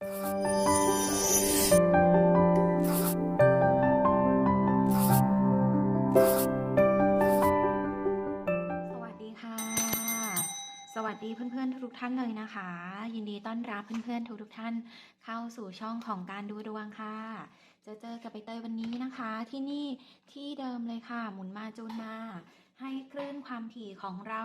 สวัสดีค่ะ สวัสดีเพื่อนๆ ทุกๆท่านเลยนะคะ ยินดีต้อนรับเพื่อนๆ ทุกๆท่านเข้าสู่ช่องของการดูดวงค่ะ จะเจอกับใบเตยวันนี้นะคะที่นี่ที่เดิมเลยค่ะ หมุนมาจูนมาให้คลื่นความถี่ของเรา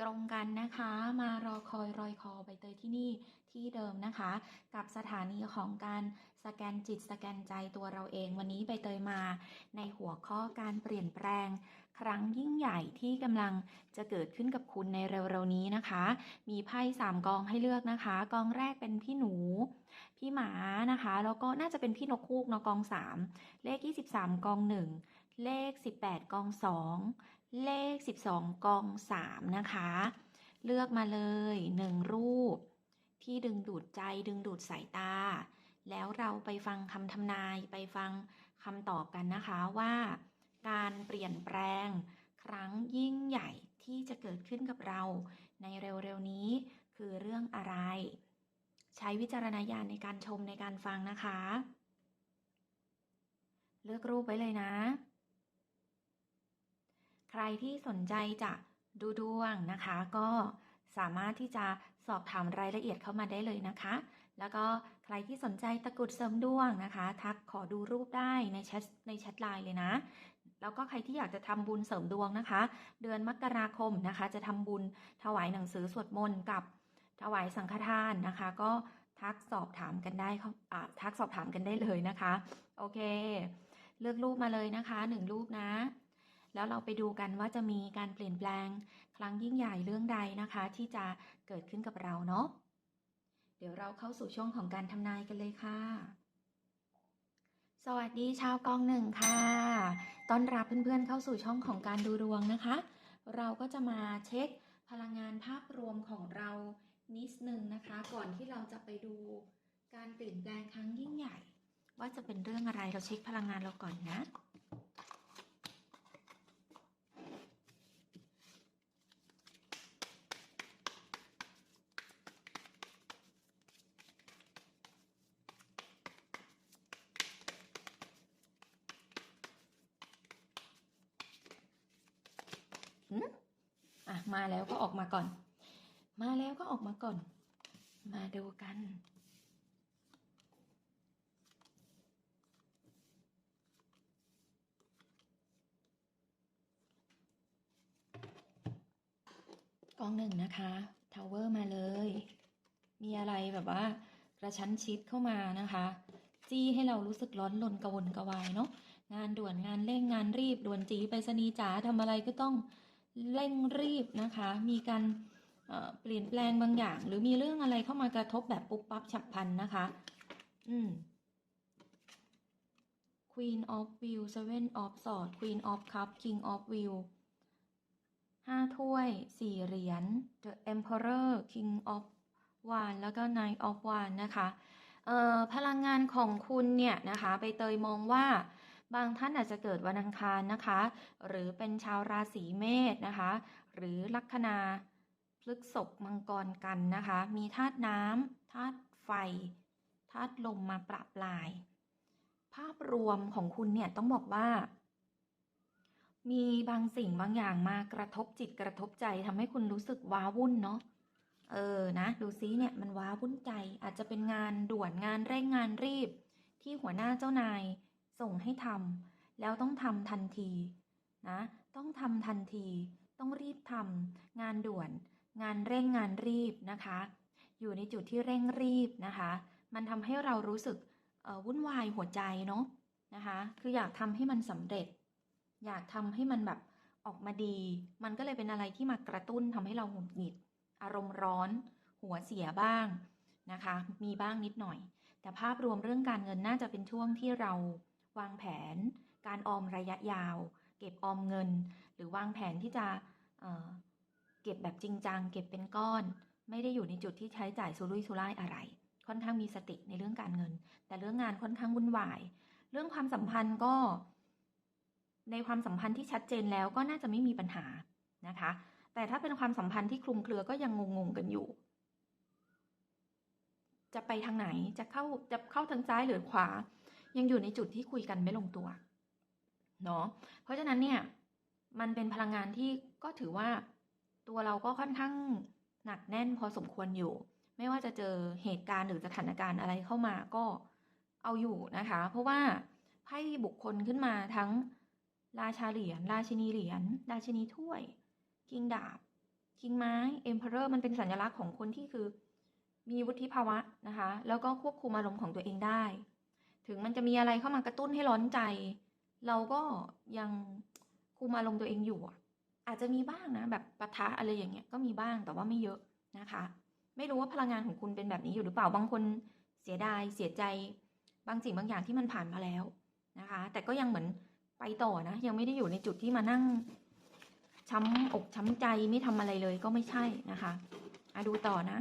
ตรงกันนะคะ มารอคอยรอยคอใบเตยที่นี่ ที่เดิมนะคะ กับสถานีของการสแกนจิตสแกนใจตัวเราเอง วันนี้ใบเตยมาในหัวข้อการเปลี่ยนแปลง ครั้งยิ่งใหญ่ที่กำลังจะเกิดขึ้นกับคุณในเร็วๆนี้นะคะ มีไพ่สามกองให้เลือกนะคะ กองแรกเป็นพี่หนู พี่หมานะคะ แล้วก็น่าจะเป็นพี่นกคูกเนาะกองสามเลข 23 กองหนึ่งเลข 18 กองสองเลข 12 กองสามนะคะ เลือกมาเลยหนึ่งรูป ที่ดึงดูดใจดึงดูดสายตา แล้วเราไปฟังคำทำนายไปฟังคำตอบกันนะคะว่า การเปลี่ยนแปลงครั้งยิ่งใหญ่ที่จะเกิดขึ้นกับเรา ในเร็วๆนี้คือเรื่องอะไร ใช้วิจารณญาณในการชมในการฟังนะคะ เลือกรูปไว้เลยนะ ใครที่สนใจจะดูดวงนะคะก็ สามารถที่จะสอบถามรายละเอียดเข้ามาได้เลยนะคะ แล้วก็ใครที่สนใจตะกรุดเสริมดวงนะคะ ทักขอดูรูปได้ในแชทในแชทไลน์เลยนะ แล้วก็ใครที่อยากจะทำบุญเสริมดวงนะคะ เดือนมกราคมนะคะ จะทำบุญถวายหนังสือสวดมนต์กับถวายสังฆทานนะคะ ก็ทักสอบถามกันได้ทักสอบถามกันได้เลยนะคะ โอเค เลือกรูปมาเลยนะคะหนึ่งรูปนะ แล้วเราไปดูกันว่าจะมีการเปลี่ยนแปลง ครั้งยิ่งใหญ่เรื่องใดนะคะ ที่จะเกิดขึ้นกับเราเนาะเดี๋ยวเราเข้าสู่ช่วงของการทำนายกันเลยค่ะ สวัสดีชาวกองหนึ่งค่ะต้อนรับเพื่อนๆเข้าสู่ช่องของการดูดวงนะคะ เราก็จะมาเช็คพลังงานภาพรวมของเรานิดนึงนะคะ ก่อนที่เราจะไปดูการเปลี่ยนแปลงครั้งยิ่งใหญ่ ว่าจะเป็นเรื่องอะไรเราเช็คพลังงานเราก่อนนะ หืมอะ มาแล้วก็ออกมาก่อน มาแล้วก็ออกมาก่อน มาดูกัน กองหนึ่งนะคะทาวเวอร์มาเลย มีอะไรแบบว่า กระชั้นชิดเข้ามานะคะ จี้ให้เรารู้สึกร้อนรนกระวนกระวายเนาะงานด่วนงานเร่งงานรีบด่วนจีไปสนีจ๋าทำอะไรก็ต้อง เร่งรีบนะคะ มีการเปลี่ยนแปลงบางอย่าง หรือมีเรื่องอะไรเข้ามากระทบแบบปุ๊บปั๊บฉับพลันนะคะ อืม Queen of Wheel Seven of Swords Queen of Cup King of Wheel ห้าถ้วยสี่เหรียญ The Emperor King of Wand แล้วก็ Knight of Wand นะคะเอ่อพลังงานของคุณเนี่ยนะคะใบเตยมองว่า บางท่านอาจจะเกิดวันอังคารนะคะ หรือเป็นชาวราศีเมษนะคะ หรือลัคนาพฤกษบมังกรกันนะคะ มีธาตุน้ำธาตุไฟธาตุลมมาประปราย ภาพรวมของคุณเนี่ยต้องบอกว่า มีบางสิ่งบางอย่างมากระทบจิตกระทบใจทำให้คุณรู้สึกว้าวุ่นเนาะเออนะ ดูซิเนี่ยมันว้าวุ่นใจอาจจะเป็นงานด่วนงานเร่งงานรีบ ที่หัวหน้าเจ้านาย ส่งให้ทำแล้วต้องทำทันทีนะต้องทำทันที ต้องรีบทำงานด่วน งานเร่งงานรีบนะคะ อยู่ในจุดที่เร่งรีบนะคะ มันทำให้เรารู้สึกวุ่นวายหัวใจเนาะนะคะ คืออยากทำให้มันสำเร็จ อยากทำให้มันแบบออกมาดี มันก็เลยเป็นอะไรที่มากระตุ้นทำให้เราหงุดหงิด อารมณ์ร้อน หัวเสียบ้างนะคะ มีบ้างนิดหน่อย แต่ภาพรวมเรื่องการเงินน่าจะเป็นช่วงที่เรา วางแผน การออมระยะยาว เก็บออมเงิน หรือวางแผนที่จะเเก็บแบบจริงจัง เก็บเป็นก้อน ไม่ได้อยู่ในจุดที่ใช้จ่ายสุรุ่ยสุร่ายอะไร ค่อนข้างมีสติในเรื่องการเงิน แต่เรื่องงานค่อนข้างวุ่นวาย เรื่องความสัมพันธ์ก็ ในความสัมพันธ์ที่ชัดเจนแล้วก็น่าจะไม่มีปัญหานะคะ แต่ถ้าเป็นความสัมพันธ์ที่คลุมเครือก็ยังงงๆกันอยู่จะไปทางไหน จะเข้า จะเข้าทางซ้ายหรือขวา ยังอยู่ในจุดที่คุยกันไม่ลงตัวเนาะเพราะฉะนั้นเนี่ยมันเป็นพลังงานที่ก็ถือว่าตัวเราก็ค่อนข้างหนักแน่นพอสมควรอยู่ ไม่ว่าจะเจอเหตุการณ์หรือสถานการณ์อะไรเข้ามาก็เอาอยู่นะคะ เพราะว่าไพ่บุคคลขึ้นมาทั้งราชาเหรียญราชินีเหรียญราชินีถ้วย คิงดาบ คิงไม้เอ็มเพอเรอร์มันเป็นสัญลักษณ์ของคนที่คือมีวุฒิภาวะนะคะ แล้วก็ควบคุมอารมณ์ของตัวเองได้ ถึงมันจะมีอะไรเข้ามากระตุ้นให้ร้อนใจ เราก็ยังคุมอารมณ์ตัวเองอยู่อะอาจจะมีบ้างนะ แบบปะทะอะไรอย่างเงี้ยก็มีบ้างแต่ว่าไม่เยอะนะคะ ไม่รู้ว่าพลังงานของคุณเป็นแบบนี้อยู่หรือเปล่าบางคนเสียดายเสียใจ บางสิ่งบางอย่างที่มันผ่านมาแล้วนะคะ แต่ก็ยังเหมือนไปต่อนะ ยังไม่ได้อยู่ในจุดที่มานั่งช้ำอกช้ำใจไม่ทำอะไรเลยก็ไม่ใช่นะคะอะดูต่อนะ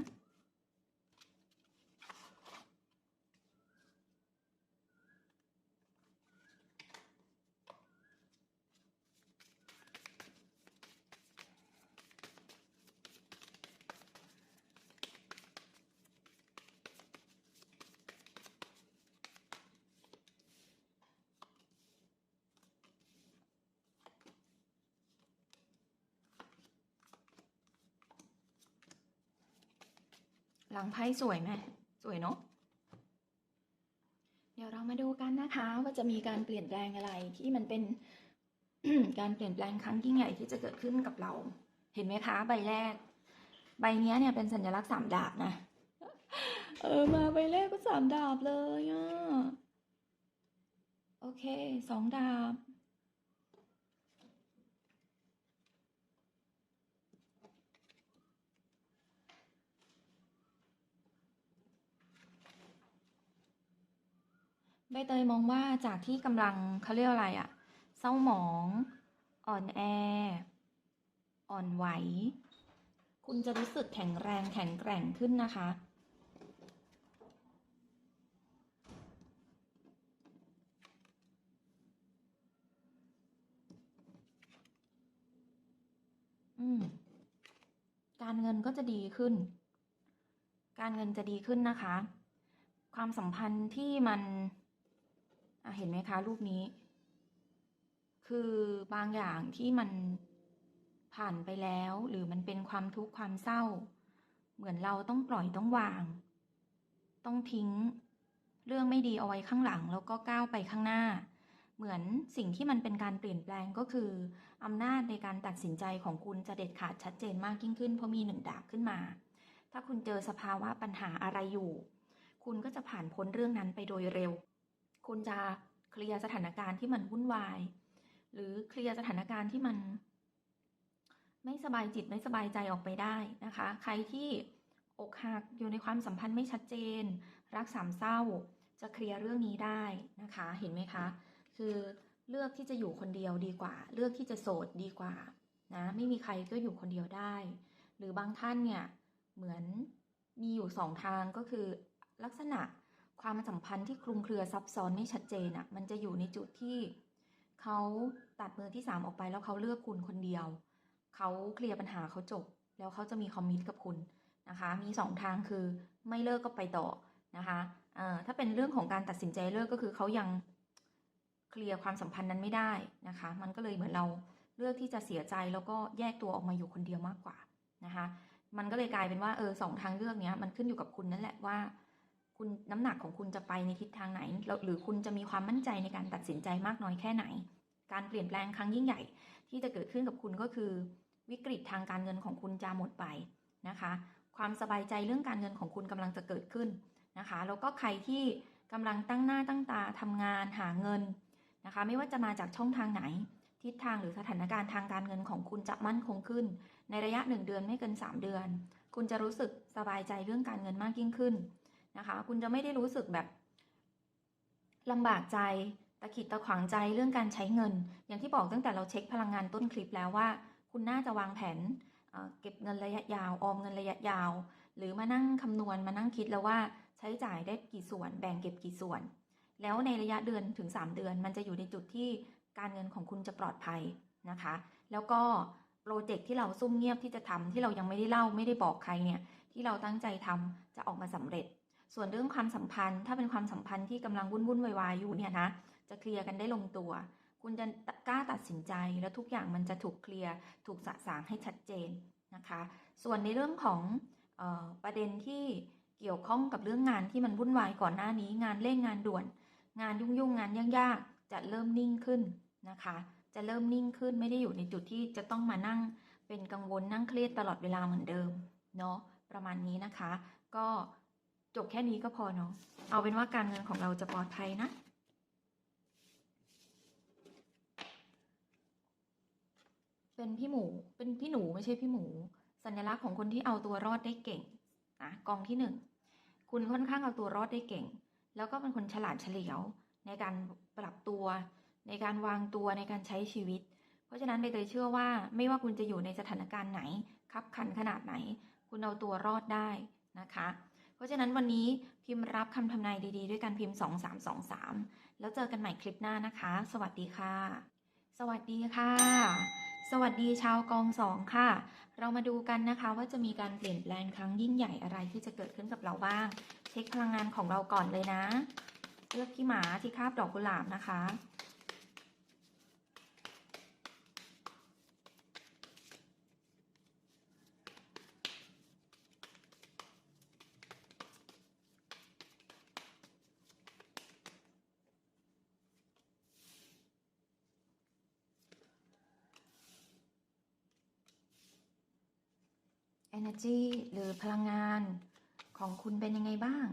หลังไพ่สวยไหมสวยเนาะเดี๋ยวเรามาดูกันนะคะว่าจะมีการเปลี่ยนแปลงอะไรที่มันเป็นการเปลี่ยนแปลงครั้งยิ่งใหญ่ที่จะเกิดขึ้นกับเรา เห็นไหมคะ ใบแรก ใบเนี้ยเนี่ยเป็นสัญลักษณ์สามดาบนะ เออมาใบแรกก็สามดาบเลยอะโอเคสองดาบ ใบเตยมองว่าจากที่กำลังเขาเรียกอะไรอะเศร้าหมอง อ่อนแอ อ่อนไหว คุณจะรู้สึกแข็งแรงแข็งแกร่งขึ้นนะคะ อืม การเงินก็จะดีขึ้น การเงินจะดีขึ้นนะคะ ความสัมพันธ์ที่มัน เห็นไหมคะ รูปนี้ คือบางอย่างที่มันผ่านไปแล้ว หรือมันเป็นความทุกข์ความเศร้า เหมือนเราต้องปล่อยต้องวาง ต้องทิ้ง เรื่องไม่ดีเอาไว้ข้างหลัง แล้วก็ก้าวไปข้างหน้า เหมือนสิ่งที่มันเป็นการเปลี่ยนแปลงก็คืออำนาจในการตัดสินใจของคุณจะเด็ดขาดชัดเจนมากยิ่งขึ้นเพราะมีหนึ่งดาบขึ้นมา ถ้าคุณเจอสภาวะปัญหาอะไรอยู่ คุณก็จะผ่านพ้นเรื่องนั้นไปโดยเร็ว คุณจะเคลียร์สถานการณ์ที่มันวุ่นวาย หรือเคลียร์สถานการณ์ที่มัน ไม่สบายจิตไม่สบายใจออกไปได้นะคะ ใครที่อกหักอยู่ในความสัมพันธ์ไม่ชัดเจน รักสามเศร้าจะเคลียร์เรื่องนี้ได้นะคะ เห็นไหมคะ คือเลือกที่จะอยู่คนเดียวดีกว่า เลือกที่จะโสดดีกว่านะไม่มีใครก็อยู่คนเดียวได้ หรือบางท่านเนี่ยเหมือนมีอยู่สองทางก็คือลักษณะ ความสัมพันธ์ที่คลุมเครือซับซ้อนไม่ชัดเจนอะ่ะมันจะอยู่ในจุดที่เขาตัดมือที่สามออกไปแล้วเขาเลือกคุณคนเดียว เขาเคลียร์ปัญหาเขาจบ แล้วเขาจะมีคอมมิตกับคุณนะคะ มีสองทางคือไม่เลิกก็ไปต่อนะคะเอ่อถ้าเป็นเรื่องของการตัดสินใจเลิกก็คือเขายังเคลียร์ความสัมพันธ์นั้นไม่ได้นะคะ มันก็เลยเหมือนเราเลือกที่จะเสียใจแล้วก็แยกตัวออกมาอยู่คนเดียวมากกว่านะคะ มันก็เลยกลายเป็นว่าเออสองทางเลือกเนี้ยมันขึ้นอยู่กับคุณนั่นแหละว่า คุณน้ำหนักของคุณจะไปในทิศทางไหน หรือคุณจะมีความมั่นใจในการตัดสินใจมากน้อยแค่ไหน การเปลี่ยนแปลงครั้งยิ่งใหญ่ ที่จะเกิดขึ้นกับคุณก็คือ วิกฤตทางการเงินของคุณจะหมดไปนะคะ ความสบายใจเรื่องการเงินของคุณกำลังจะเกิดขึ้นนะคะแล้วก็ใครที่กำลังตั้งหน้าตั้งตาทำงานหาเงินนะคะ ไม่ว่าจะมาจากช่องทางไหน ทิศทางหรือสถานการณ์ทางการเงินของคุณจะมั่นคงขึ้น ในระยะหนึ่งเดือนไม่เกิน 3 เดือน คุณจะรู้สึกสบายใจเรื่องการเงินมากยิ่งขึ้น นะคะ คุณจะไม่ได้รู้สึกแบบลำบากใจตะขิดตะขวางใจเรื่องการใช้เงิน อย่างที่บอกตั้งแต่เราเช็คพลังงานต้นคลิปแล้วว่า คุณน่าจะวางแผนเเก็บเงินระยะยาวออมเงินระยะยาว หรือมานั่งคำนวณมานั่งคิดแล้วว่าใช้จ่ายได้กี่ส่วนแบ่งเก็บกี่ส่วน แล้วในระยะเดือนถึง 3 เดือน มันจะอยู่ในจุดที่การเงินของคุณจะปลอดภัยนะคะ แล้วก็โปรเจกต์ที่เราซุ่มเงียบที่จะทำที่เรายังไม่ได้เล่าไม่ได้บอกใครเนี่ยที่เราตั้งใจทำจะออกมาสำเร็จ ส่วนเรื่องความสัมพันธ์ ถ้าเป็นความสัมพันธ์ที่กำลังวุ่นวุ่นวายๆอยู่เนี่ยนะจะเคลียร์กันได้ลงตัว คุณจะกล้าตัดสินใจแล้วทุกอย่างมันจะถูกเคลียร์ถูกสะสางให้ชัดเจนนะคะ ส่วนในเรื่องของออประเด็นที่เกี่ยวข้องกับเรื่องงานที่มันวุ่นวายก่อนหน้านี้ งานเร่งงานด่วน งานยุ่งยุ่งงานยากๆจะเริ่มนิ่งขึ้นนะคะ จะเริ่มนิ่งขึ้นไม่ได้อยู่ในจุดที่จะต้องมานั่งเป็นกังวลนั่งเครียดตลอดเวลาเหมือนเดิมเนาะประมาณนี้นะคะ ก็ จบแค่นี้ก็พอเนาะเอาเป็นว่าการเงินของเราจะปลอดภัยนะเป็นพี่หมู เป็นพี่หนูไม่ใช่พี่หมู สัญลักษณ์ของคนที่เอาตัวรอดได้เก่งนะกองที่หนึ่งคุณค่อนข้างเอาตัวรอดได้เก่ง แล้วก็เป็นคนฉลาดเฉลียว ในการปรับตัว ในการวางตัวในการใช้ชีวิต เพราะฉะนั้นใบเตยเชื่อว่า ไม่ว่าคุณจะอยู่ในสถานการณ์ไหนคับขันขนาดไหน คุณเอาตัวรอดได้นะคะ เพราะฉะนั้นวันนี้พิมพ์รับคำทำนายดีๆ ด้วยการพิมพ์ 2323 แล้วเจอกันใหม่คลิปหน้านะคะ สวัสดีค่ะ สวัสดีค่ะ สวัสดีชาวกองสองค่ะ เรามาดูกันนะคะว่าจะมีการเปลี่ยนแปลงครั้งยิ่งใหญ่อะไรที่จะเกิดขึ้นกับเราบ้าง เช็คพลังงานของเราก่อนเลยนะ เลือกพี่หมาที่คาบดอกกุหลาบนะคะ energy หรือพลังงานของคุณเป็นยังไงบ้าง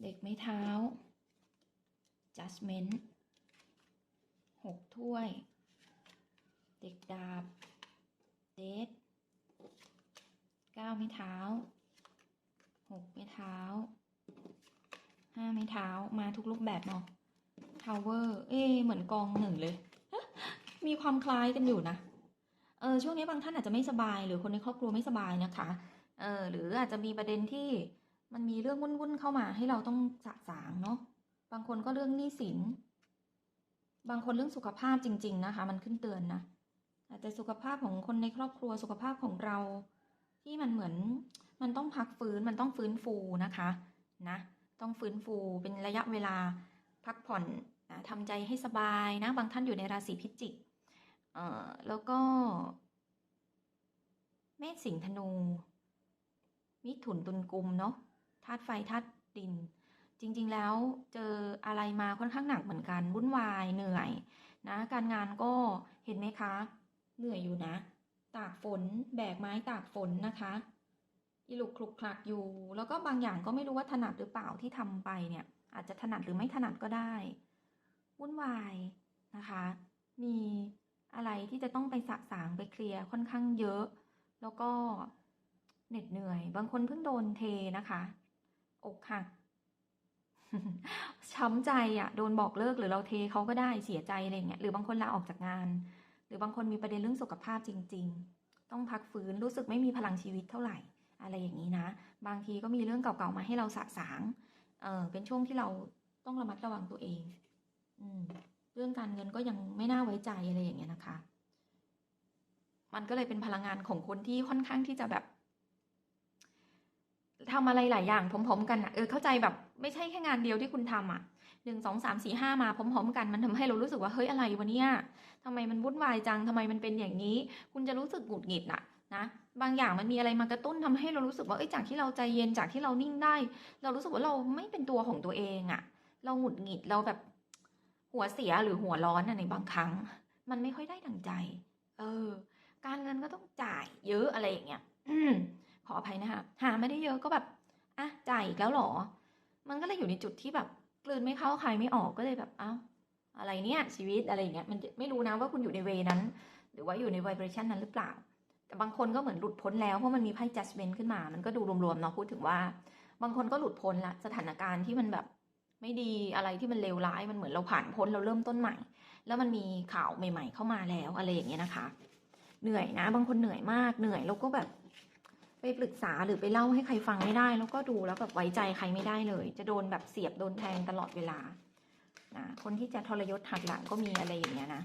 เด็กไม้เท้า judgment หกถ้วย เด็กดาบ เดทเก้าไม้เท้า หกไม้เท้าห้าไม้เท้ามาทุกรูปแบบเนาะทาวเวอร์เอ๊เหมือนกองหนึ่งเลย มีความคล้ายกันอยู่นะเออช่วงนี้บางท่านอาจจะไม่สบาย หรือคนในครอบครัวไม่สบายนะคะเออหรืออาจจะมีประเด็นที่มันมีเรื่องวุ่นๆเข้ามาให้เราต้องสะสางเนาะบางคนก็เรื่องหนี้สิน บางคนเรื่องสุขภาพจริง ๆ นะคะ มันขึ้นเตือนนะอาจจะสุขภาพของคนในครอบครัวสุขภาพของเราที่มันเหมือน มันต้องพักฟื้นมันต้องฟื้นฟูนะคะนะต้องฟื้นฟูเป็นระยะเวลาพักผ่อนนะทำใจให้สบายนะบางท่านอยู่ในราศีพิจิกเอ่อแล้วก็ เมษสิงห์ธนู มิถุนตุลกุมเนาะธาตุไฟธาตุดิน จริง ๆ แล้วเจออะไรมาค่อนข้างหนักเหมือนกันวุ่นวายเหนื่อยนะ การงานก็เห็นไหมคะ เหนื่อยอยู่นะ ตากฝนแบกไม้ตากฝนนะคะ อีลุกคลุกคลักอยู่ แล้วก็บางอย่างก็ไม่รู้ว่าถนัดหรือเปล่าที่ทำไปเนี่ย อาจจะถนัดหรือไม่ถนัดก็ได้วุ่นวายนะคะ มีอะไรที่จะต้องไปสะสางไปเคลียร์ค่อนข้างเยอะ แล้วก็เหน็ดเหนื่อย บางคนเพิ่งโดนเทนะคะ อกหักช้ำใจอะ่ะโดนบอกเลิกหรือเราเทเขาก็ได้เสียใจอะไรอย่างเงี้ยหรือบางคนลาออกจากงาน หรือบางคนมีประเด็นเรื่องสุขภาพจริง ๆ ต้องพักฟื้นรู้สึกไม่มีพลังชีวิตเท่าไหร่ อะไรอย่างนี้นะ บางทีก็มีเรื่องเก่าๆมาให้เราสะสางเออเป็นช่วงที่เราต้องระมัดระวังตัวเอง อืม เรื่องการเงินก็ยังไม่น่าไว้ใจอะไรอย่างเงี้ยนะคะ มันก็เลยเป็นพลังงานของคนที่ค่อนข้างที่จะแบบทำอะไรหลายอย่างพร้อมๆกันอะเออเข้าใจแบบไม่ใช่แค่งานเดียวที่คุณทำอะหนึ่งสองสามสี่ห้ามาพร้อมๆกันมันทำให้เรารู้สึกว่าเฮ้ยอะไรวะเนี่ยทำไมมันวุ่นวายจังทำไมมันเป็นอย่างนี้ คุณจะรู้สึกหงุดหงิดน่ะนะ บางอย่างมันมีอะไรมากระตุ้นทำให้เรารู้สึกว่าเอ้ยจากที่เราใจเย็นจากที่เรานิ่งได้ เรารู้สึกว่าเราไม่เป็นตัวของตัวเองอะเราหงุดหงิดเราแบบหัวเสียหรือหัวร้อนอะในบางครั้ง มันไม่ค่อยได้ดังใจ เออ การเงินก็ต้องจ่ายเยอะอะไรอย่างเงี้ยขออภัยนะคะหาไม่ได้เยอะก็แบบอะจ่ายอีกแล้วหรอ มันก็เลยอยู่ในจุดที่แบบกลืนไม่เข้าคายไม่ออกก็เลยแบบเอ้าอะไรเนี่ยชีวิตอะไรอย่างเงี้ยมันไม่รู้นะว่าคุณอยู่ในเวนั้น หรือว่าอยู่ในไวเบรชันนั้นหรือเปล่า แต่บางคนก็เหมือนหลุดพ้นแล้ว เพราะมันมีไพ่ judgment ขึ้นมา มันก็ดูรวมๆเนาะพูดถึงว่า บางคนก็หลุดพ้นละสถานการณ์ที่มันแบบไม่ดีอะไรที่มันเลวร้ายมันเหมือนเราผ่านพ้นเราเริ่มต้นใหม่ แล้วมันมีข่าวใหม่ ๆ เข้ามาแล้วอะไรอย่างเงี้ยนะคะ เหนื่อยนะ บางคนเหนื่อยมากเหนื่อยแล้วก็แบบ ไปปรึกษาหรือไปเล่าให้ใครฟังไม่ได้ แล้วก็ดูแล้วแบบไว้ใจใครไม่ได้เลย จะโดนแบบเสียบโดนแทงตลอดเวลานะคนที่จะทรยศหักหลังก็มีอะไรอย่างเงี้ยนะ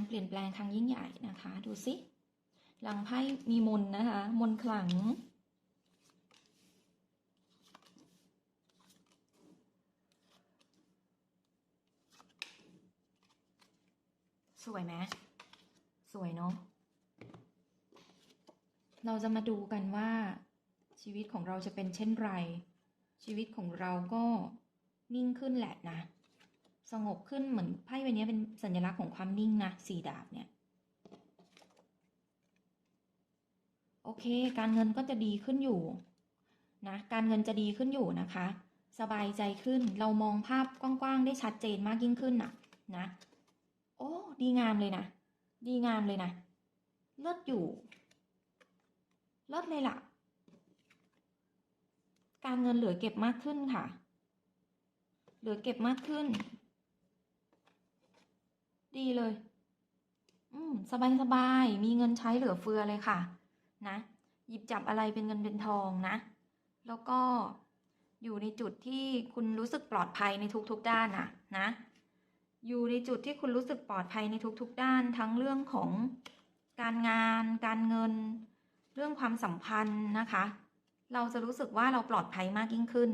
การเปลี่ยนแปลงครั้งยิ่งใหญ่นะคะ ดูสิหลังไพ่มีมนนะคะ มนขลัง สวยไหมสวยเนาะเราจะมาดูกันว่าชีวิตของเราจะเป็นเช่นไร ชีวิตของเราก็นิ่งขึ้นแหละนะ สงบขึ้นเหมือนไพ่ใบนี้เป็นสัญลักษณ์ของความนิ่งนะสี่ดาบเนี่ย โอเค การเงินก็จะดีขึ้นอยู่นะการเงินจะดีขึ้นอยู่นะคะ สบายใจขึ้นเรามองภาพกว้างๆได้ชัดเจนมากยิ่งขึ้นน่ะนะ โอ้ดีงามเลยนะ ดีงามเลยนะเลิศอยู่เลิศเลยล่ะ การเงินเหลือเก็บมากขึ้นค่ะ เหลือเก็บมากขึ้น ดีเลย อืมสบายสบายมีเงินใช้เหลือเฟือเลยค่ะ นะ หยิบจับอะไรเป็นเงินเป็นทองนะ แล้วก็อยู่ในจุดที่คุณรู้สึกปลอดภัยในทุกๆด้านนะนะ อยู่ในจุดที่คุณรู้สึกปลอดภัยในทุกๆด้าน ทั้งเรื่องของการงาน การเงิน เรื่องความสัมพันธ์นะคะ เราจะรู้สึกว่าเราปลอดภัยมากยิ่งขึ้น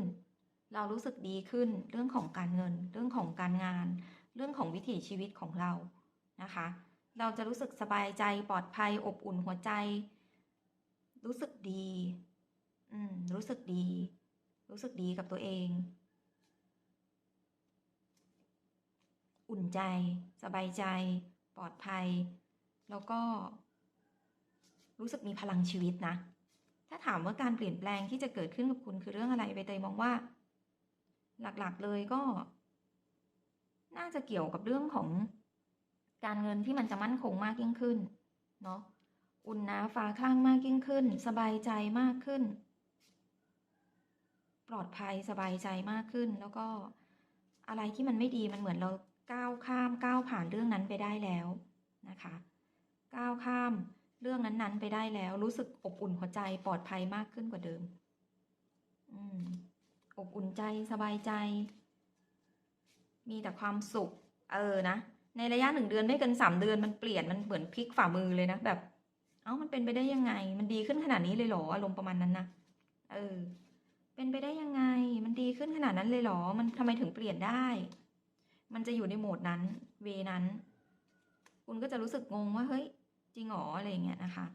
เรารู้สึกดีขึ้นเรื่องของการเงิน เรื่องของการงาน เรื่องของวิถีชีวิตของเรานะคะ เราจะรู้สึกสบายใจปลอดภัยอบอุ่นหัวใจ รู้สึกดี อืม รู้สึกดี รู้สึกดีกับตัวเอง อุ่นใจ สบายใจ ปลอดภัย แล้วก็ รู้สึกมีพลังชีวิตนะ ถ้าถามว่าการเปลี่ยนแปลงที่จะเกิดขึ้นกับคุณคือเรื่องอะไรใบเตยมองว่า หลักๆเลยก็ น่าจะเกี่ยวกับเรื่องของการเงินที่มันจะมั่นคงมากยิ่งขึ้นเนาะอุ่นหนาฟ้าคลั่งมากยิ่งขึ้น สบายใจมากขึ้น ปลอดภัยสบายใจมากขึ้น แล้วก็อะไรที่มันไม่ดีมันเหมือนเราก้าวข้ามก้าวผ่านเรื่องนั้นไปได้แล้วนะคะ ก้าวข้ามเรื่องนั้นๆ ไปได้แล้ว รู้สึกอบอุ่นหัวใจปลอดภัยมากขึ้นกว่าเดิม อืม อบอุ่นใจสบายใจ มีแต่ความสุข เออนะ ในระยะหนึ่งเดือนไม่เกินสามเดือนมันเปลี่ยนมันเหมือนพลิกฝ่ามือเลยนะแบบ เอ้ามันเป็นไปได้ยังไง มันดีขึ้นขนาดนี้เลยเหรออารมณ์ประมาณนั้นนะเออ เป็นไปได้ยังไง มันดีขึ้นขนาดนั้นเลยเหรอ มันทำไมถึงเปลี่ยนได้ มันจะอยู่ในโหมดนั้น เวนั้น คุณก็จะรู้สึกงงว่าเฮ้ย จริงเหรออะไรอย่างเงี้ยนะคะ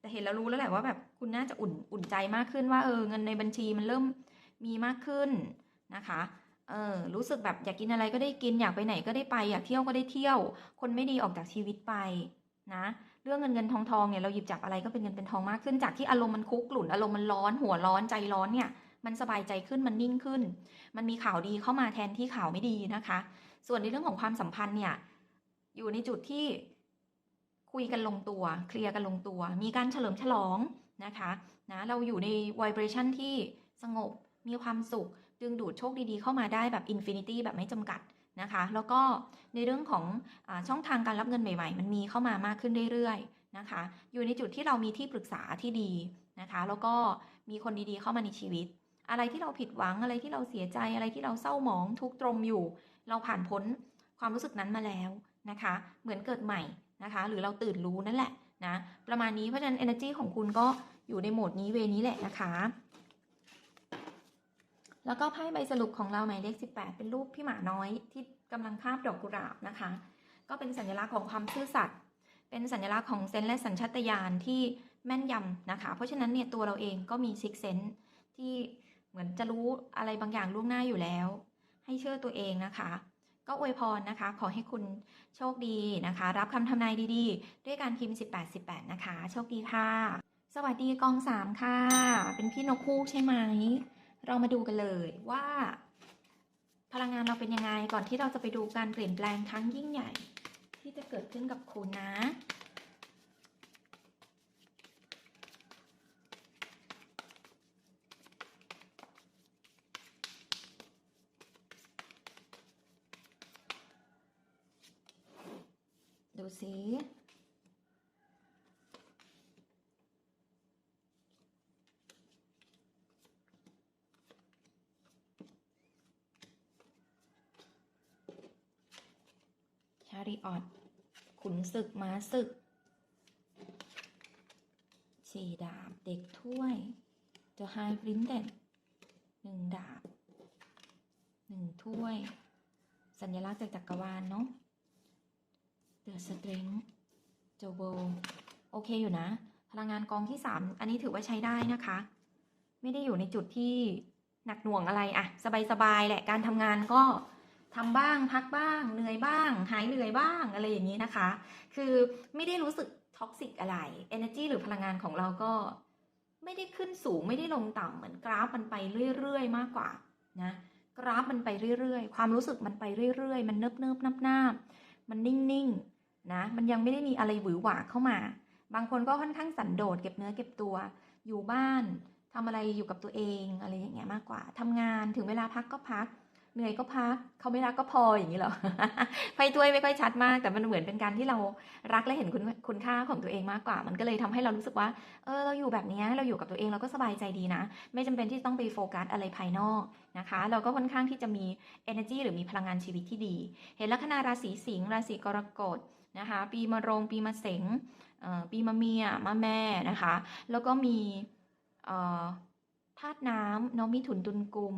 แต่เห็นแล้วรู้แล้วแหละว่าแบบคุณน่าจะอุ่นอุ่นใจมากขึ้นว่าเออเงินในบัญชีมันเริ่มมีมากขึ้นนะคะ เออ รู้สึกแบบอยากกินอะไรก็ได้กินอยากไปไหนก็ได้ไป อยากเที่ยวก็ได้เที่ยว คนไม่ดีออกจากชีวิตไปนะ เรื่องเงินเงินทองทองเนี่ยเราหยิบจับอะไรก็เป็นเงินเป็นทองมากขึ้นจากที่อารมณ์มันคุกกลุ่นอารมณ์มันร้อนหัวร้อนใจร้อนเนี่ย มันสบายใจขึ้นมันนิ่งขึ้น มันมีข่าวดีเข้ามาแทนที่ข่าวไม่ดีนะคะ ส่วนในเรื่องของความสัมพันธ์เนี่ย อยู่ในจุดที่คุยกันลงตัว เคลียร์กันลงตัว มีการเฉลิมฉลองนะคะนะเราอยู่ใน vibration ที่สงบมีความสุข ดึงดูดโชคดีๆ เข้ามาได้แบบอินฟินิตี้แบบไม่จำกัดนะคะ แล้วก็ในเรื่องของอช่องทางการรับเงินใหม่ ๆ มันมีเข้ามามากขึ้นเรื่อยๆนะคะ อยู่ในจุดที่เรามีที่ปรึกษาที่ดีนะคะ แล้วก็มีคนดีๆเข้ามาในชีวิต อะไรที่เราผิดหวังอะไรที่เราเสียใจอะไรที่เราเศร้าหมองทุกตรมอยู่ เราผ่านพ้นความรู้สึกนั้นมาแล้วนะคะ เหมือนเกิดใหม่นะคะ หรือเราตื่นรู้นั่นแหละนะประมาณนี้เพราะฉะนั้น energy ของคุณก็อยู่ในโหมดนี้เวนี้แหละนะคะ แล้วก็ไพ่ใบสรุปของเราหมายเลข 18 เป็นรูปพี่หมาน้อยที่กำลังคาบดอกกุหลาบนะคะ ก็เป็นสัญลักษณ์ของความซื่อสัตย์เป็นสัญลักษณ์ของเซนส์และสัญชาตญาณที่แม่นยำนะคะ เพราะฉะนั้นเนี่ยตัวเราเองก็มีซิกเซนที่เหมือนจะรู้อะไรบางอย่างล่วงหน้าอยู่แล้ว ให้เชื่อตัวเองนะคะ ก็อวยพรนะคะ ขอให้คุณโชคดีนะคะ รับคำทำนายดีๆ ด้วยการพิมพ์ 18 18 นะคะ โชคดีค่ะ สวัสดีกอง3ค่ะ เป็นพี่นกคู่ใช่ไหม เรามาดูกันเลยว่า พลังงานเราเป็นยังไงก่อนที่เราจะไปดูการเปลี่ยนแปลงทั้งยิ่งใหญ่ ที่จะเกิดขึ้นกับคุณนะดูสิ ศึกม้าศึกสี่ดาบ เด็กถ้วย The High Printed หนึ่งดาบหนึ่งถ้วย สัญลักษณ์จากจักรวาลเนาะ The Strength โจโบโอเคอยู่นะ พลังงานกองที่3อันนี้ถือว่าใช้ได้นะคะ ไม่ได้อยู่ในจุดที่หนักหน่วงอะไรอะสบายๆแหละการทำงานก็ ทำบ้างพักบ้าง เหนื่อยบ้าง หายเหนื่อยบ้างอะไรอย่างนี้นะคะ คือไม่ได้รู้สึกท็อกซิกอะไร energy หรือพลังงานของเราก็ไม่ได้ขึ้นสูงไม่ได้ลงต่ำเหมือนกราฟมันไปเรื่อยๆ มากกว่านะกราฟมันไปเรื่อยๆ ความรู้สึกมันไปเรื่อยๆ มันเนิบเนิบนับนามันนิ่งๆนะมันยังไม่ได้มีอะไรหวือหวาเข้ามา บางคนก็ค่อนข้างสันโดษเก็บเนื้อเก็บตัวอยู่บ้านทำอะไรอยู่กับตัวเองอะไรอย่างเงี้ยมากกว่าทำงานถึงเวลาพักก็พัก เหนื่อยก็พักเขาไม่รักก็พออย่างนี้เหรอไฟตัวยไม่ค่อยชัดมาก แต่มันเหมือนเป็นการที่เรารักและเห็นคุณคุณค่าของตัวเองมากกว่า มันก็เลยทำให้เรารู้สึกว่าเออเราอยู่แบบนี้เราอยู่กับตัวเองเราก็สบายใจดีนะ ไม่จำเป็นที่ต้องไปโฟกัสอะไรภายนอกนะคะ เราก็ค่อนข้างที่จะมี energy หรือมีพลังงานชีวิตที่ดี เห็นลัคนาราศีสิงห์ราศีกรกฎนะคะ ปีมะโรง ปีมะเสงปีมะเมียมะแม่นะคะ แล้วก็มีธาตุน้ำน้องมีถุนตุนกุม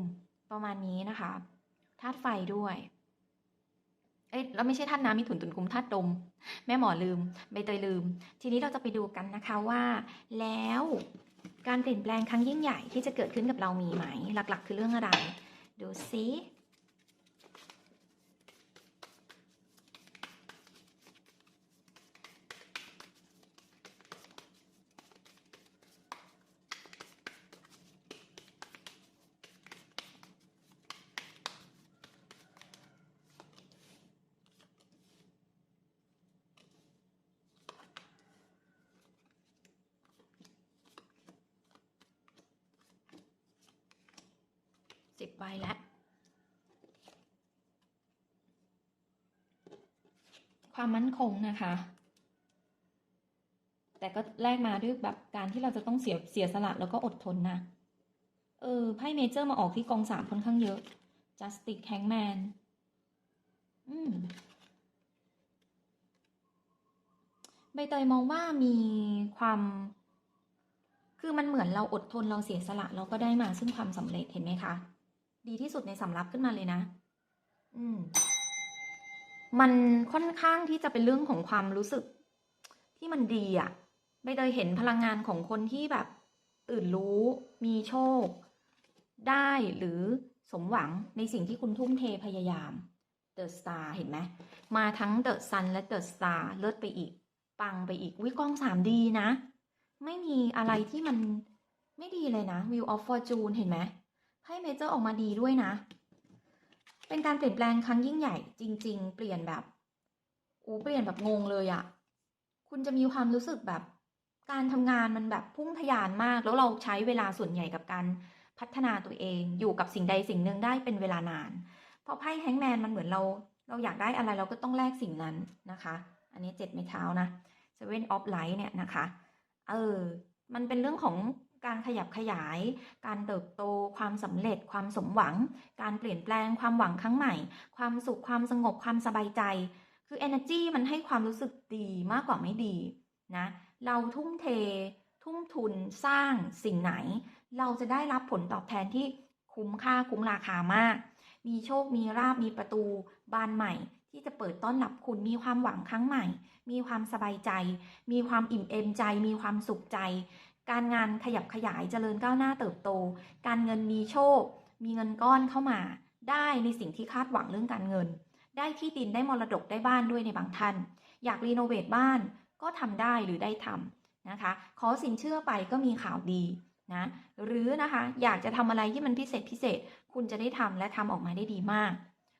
ประมาณนี้นะคะ ธาตุไฟด้วย เอ้ยเราไม่ใช่ธาตุน้ำมีถุนตุนคุมธาตุลมแม่หมอลืมใบเตยลืม ทีนี้เราจะไปดูกันนะคะว่า แล้วการเปลี่ยนแปลงครั้งยิ่งใหญ่ที่จะเกิดขึ้นกับเรามีไหม หลักๆ คือเรื่องอะไร ดูซิ ล้วความมั่นคงนะคะ แต่ก็แลกมาด้วยแบบการที่เราจะต้องเสียเสียสละแล้วก็อดทนนะเออไพ่เมเจอร์มาออกที่กองสามค่อนข้างเยอะ Justice Hangman อืมใบเตยมองว่ามีความคือมันเหมือนเราอดทนเราเสียสละเราก็ได้มาซึ่งความสำเร็จเห็นไหมคะ ดีที่สุดในสำรับขึ้นมาเลยนะ อืม มันค่อนข้างที่จะเป็นเรื่องของความรู้สึก ที่มันดีอะไม่ได้เห็นพลังงานของคนที่แบบ ตื่นรู้มีโชค ได้หรือสมหวังในสิ่งที่คุณทุ่มเทพยายามเดอะสตาร์เห็นไหมมาทั้งเดอะซันและเดอะสตาร์เลิศไปอีก ปังไปอีกวิกล้องสามดีนะ ไม่มีอะไรที่มันไม่ดีเลยนะ View of Fortune เห็นไหม ให้เมเจอร์ออกมาดีด้วยนะ เป็นการเปลี่ยนแปลงครั้งยิ่งใหญ่ จริง ๆ เปลี่ยนแบบอ้เปลี่ยนแบบงงเลยอะคุณจะมีความรู้สึกแบบ การทำงานมันแบบพุ่งทะยานมาก แล้วเราใช้เวลาส่วนใหญ่กับการพัฒนาตัวเอง อยู่กับสิ่งใดสิ่งหนึ่งได้เป็นเวลานานพราะไพ่แฮงแมนมันเหมือนเรา เราอยากได้อะไรเราก็ต้องแลกสิ่งนั้นนะคะ อันนี้เจ็ดไม้เท้านะ Seven of Light เนี่ยนะคะ เออ มันเป็นเรื่องของ การขยับขยาย การเติบโต ความสำเร็จ ความสมหวัง การเปลี่ยนแปลง ความหวังครั้งใหม่ ความสุข ความสงบ ความสบายใจ คือ energy มันให้ความรู้สึกดีมากกว่าไม่ดีนะ เราทุ่มเท ทุ่มทุนสร้างสิ่งไหน เราจะได้รับผลตอบแทนที่คุ้มค่าคุ้มราคามาก มีโชค มีราบ มีประตูบานใหม่ที่จะเปิดต้อนรับคุณมีความหวังครั้งใหม่ มีความสบายใจ มีความอิ่มเอมใจ มีความสุขใจ การงานขยับขยายเจริญก้าวหน้าเติบโต การเงินมีโชค มีเงินก้อนเข้ามา ได้ในสิ่งที่คาดหวังเรื่องการเงิน ได้ที่ดินได้มรดกได้บ้านด้วยในบางท่าน อยากรีโนเวทบ้านก็ทำได้หรือได้ทำนะคะ ขอสินเชื่อไปก็มีข่าวดีนะ หรือนะคะอยากจะทำอะไรที่มันพิเศษพิเศษ คุณจะได้ทำและทำออกมาได้ดีมาก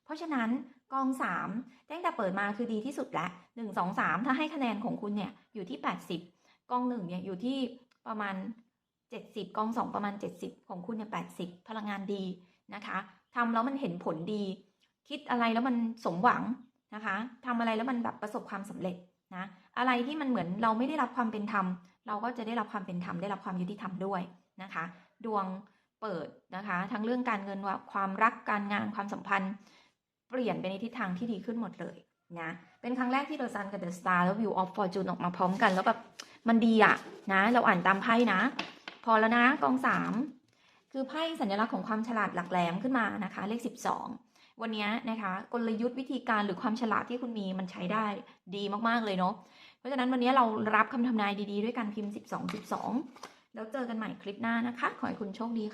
เพราะฉะนั้นกอง3ตั้งแต่เปิดมาคือดีที่สุดแล้ว1 2 3ถ้าให้คะแนนของคุณเนี่ยอยู่ที่80กอง1เนี่ยอยู่ที่ ประมาณ 70 กอง2ประมาณ 70 ของคุณเนี่ย80พลังงานดีนะคะทำแล้วมันเห็นผลดี คิดอะไรแล้วมันสมหวังนะคะทำอะไรแล้วมันแบบประสบความสำเร็จนะอะไรที่มันเหมือนเราไม่ได้รับความเป็นธรรม เราก็จะได้รับความเป็นธรรมได้รับความยุติธรรมด้วยนะคะ ดวงเปิดนะคะ ทั้งเรื่องการเงินว่าความรักการงานความสัมพันธ์ เปลี่ยนไปในทิศทางที่ดีขึ้นหมดเลยนะเป็นครั้งแรกที่เดอะซันกับเดอะสตาร์แล้ว View of Fortune ออกมาพร้อมกันแล้วแบบ มันดีอะนะ เราอ่านตามไพ่นะ พอแล้วนะกองสามคือไพ่สัญลักษณ์ของความฉลาดหลักแหลมขึ้นมานะคะ เลข 12 วันนี้นะคะกลยุทธ์วิธีการหรือความฉลาดที่คุณมีมันใช้ได้ดีมากๆเลยเนาะเพราะฉะนั้นวันนี้เรารับคำทำนายดีๆ ด้วยการพิมพ์ 12 12 แล้วเจอกันใหม่คลิปหน้านะคะ ขอให้คุณโชคดีค่ะ